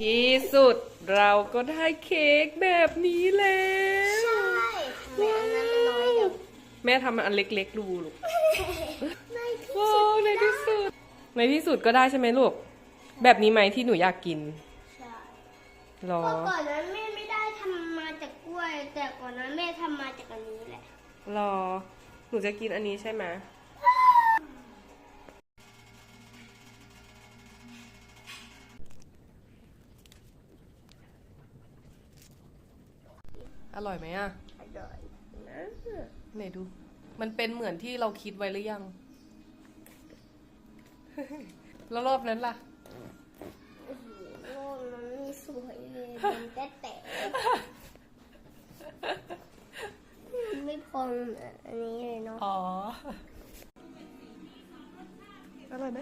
ที่สุดเราก็ได้เค้กแบบนี้แล้วใช่ทำไมอันนั้นมันน้อยจังแม่ทำอันเล็กๆดูลูกในที่ว้าสุวดในที่สุด ในที่สุดก็ได้ใช่ไหมลูก แบบนี้ไหมที่หนูอยากกินใช่หรอ เพราะก่อนนั้นแม่ไม่ได้ทำมาจากกล้วย แต่ก่อนนั้นแม่ทำมาจากอันนี้แหละ รอ หนูจะกินอันนี้ใช่ไหม อร่อยไหมอะ อร่อยนะไหนดู มันเป็นเหมือนที่เราคิดไว้หรือยัง แล้วรอบนั้นล่ะโอ้มันไม่สวยเลยมันแต่แต่ไม่พอเหมือนอันนี้เลยเนาะ อ๋อ อร่อยไหม